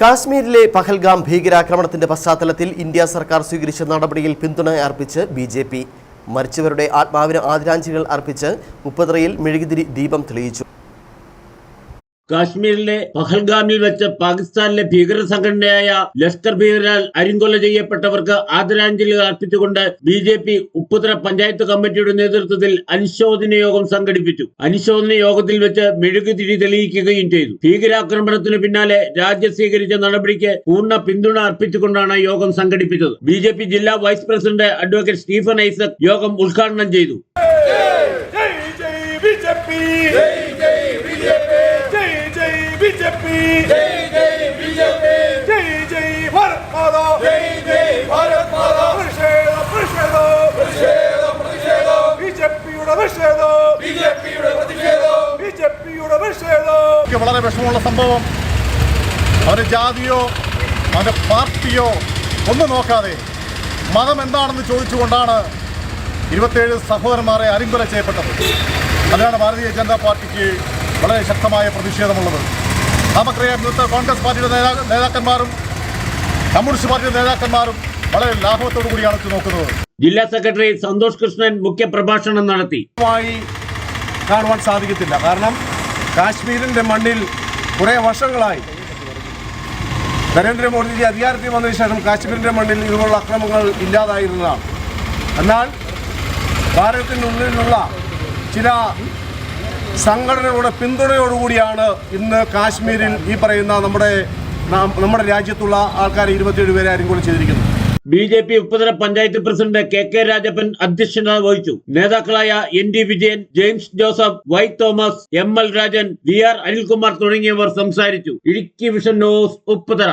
കാശ്മീരിലെ പഹൽഗാം ഭീകരാക്രമണത്തിന്റെ പശ്ചാത്തലത്തിൽ ഇന്ത്യ സർക്കാർ സ്വീകരിച്ച നടപടിയിൽ പിന്തുണ അർപ്പിച്ച് ബി ജെ പി. മരിച്ചവരുടെ ആത്മാവിന് ആദരാഞ്ജലികൾ അർപ്പിച്ച് മുപ്പതറയിൽ മെഴുകുതിരി ദീപം തെളിയിച്ചു. കാശ്മീരിലെ പഹൽഗാമിൽ വെച്ച് പാകിസ്ഥാനിലെ ഭീകര സംഘടനയായ ലഷ്കർ ഭീകരാൽ അരിങ്കൊല ചെയ്യപ്പെട്ടവർക്ക് ആദരാഞ്ജലികൾ അർപ്പിച്ചുകൊണ്ട് B J P Upputhara panchayat കമ്മിറ്റിയുടെ നേതൃത്വത്തിൽ അനുശോചന യോഗം സംഘടിപ്പിച്ചു. അനുശോചന യോഗത്തിൽ വെച്ച് മെഴുകുതിരി തെളിയിക്കുകയും ചെയ്തു. ഭീകരാക്രമണത്തിന് പിന്നാലെ രാജ്യം സ്വീകരിച്ച നടപടിക്ക് പൂർണ പിന്തുണ അർപ്പിച്ചുകൊണ്ടാണ് യോഗം സംഘടിപ്പിച്ചത്. ബി ജില്ലാ vice president advocate Stephen Isaac യോഗം ഉദ്ഘാടനം ചെയ്തു. Jai Jai B J P. Jai Jai B J P. Jai Jai Bharat Mata. Jai Jai Bharat Mata. പ്രതിഷേധം പ്രതിഷേധം. പ്രതിഷേധം പ്രതിഷേധം. ബി ജെ പിയുടെ പ്രതിഷേധം. ബി ജെ പിയുടെ പ്രതിഷേധം. ബി ജെ പിയുടെ പ്രതിഷേധം. വളരെ വിഷമമുള്ള സംഭവം. അവരുടെ ജാതിയോ അവന്റെ പാർട്ടിയോ ഒന്നും നോക്കാതെ മതം എന്താണെന്ന് ചോദിച്ചുകൊണ്ടാണ് ഇരുപത്തേഴ് സഹോദരന്മാരെ അരിങ്കൊല ചെയ്യപ്പെട്ടത്. അതാണ് ഭാരതീയ ജനതാ പാർട്ടിക്ക് വളരെ ശക്തമായ പ്രതിഷേധമുള്ളത്. നമുക്കറിയാം ഇന്നത്തെ കോൺഗ്രസ് പാർട്ടിയുടെ നേതാ നേതാക്കന്മാരും കമ്മ്യൂണിസ്റ്റ് പാർട്ടിയുടെ നേതാക്കന്മാരും വളരെ ലാഭത്തോടു കൂടിയാണ് ഇത് നോക്കുന്നത്. ജില്ലാ സെക്രട്ടറി സന്തോഷ് കൃഷ്ണൻ മുഖ്യപ്രഭാഷണം നടത്തി. കാണുവാൻ സാധിക്കത്തില്ല. കാരണം കാശ്മീരിന്റെ മണ്ണിൽ കുറെ വർഷങ്ങളായി നരേന്ദ്രമോദിജി അധികാരത്തിൽ വന്നതിന് ശേഷം കാശ്മീരിന്റെ മണ്ണിൽ ഇതുപോലുള്ള അക്രമങ്ങൾ ഇല്ലാതായിരുന്നതാണ്. എന്നാൽ ഭാരതത്തിനുള്ളിലുള്ള ചില സംഘടനകളുടെ പിന്തുണയോടുകൂടിയാണ് ഇന്ന് കാശ്മീരിൽ ഈ പറയുന്ന നമ്മുടെ നമ്മുടെ രാജ്യത്തുള്ള ആൾക്കാരെ ഇരുപത്തിയേഴ് പേരെ അരിങ്കൊല ചെയ്തിരിക്കുന്നത്. B J P Upputhala panchayat president K K Rajappan അധ്യക്ഷത വഹിച്ചു. നേതാക്കളായ N D Vijayan James Joseph Y Thomas M L Rajan V R Anilkumar തുടങ്ങിയവർ സംസാരിച്ചു. Idukki Vision News Upputhala.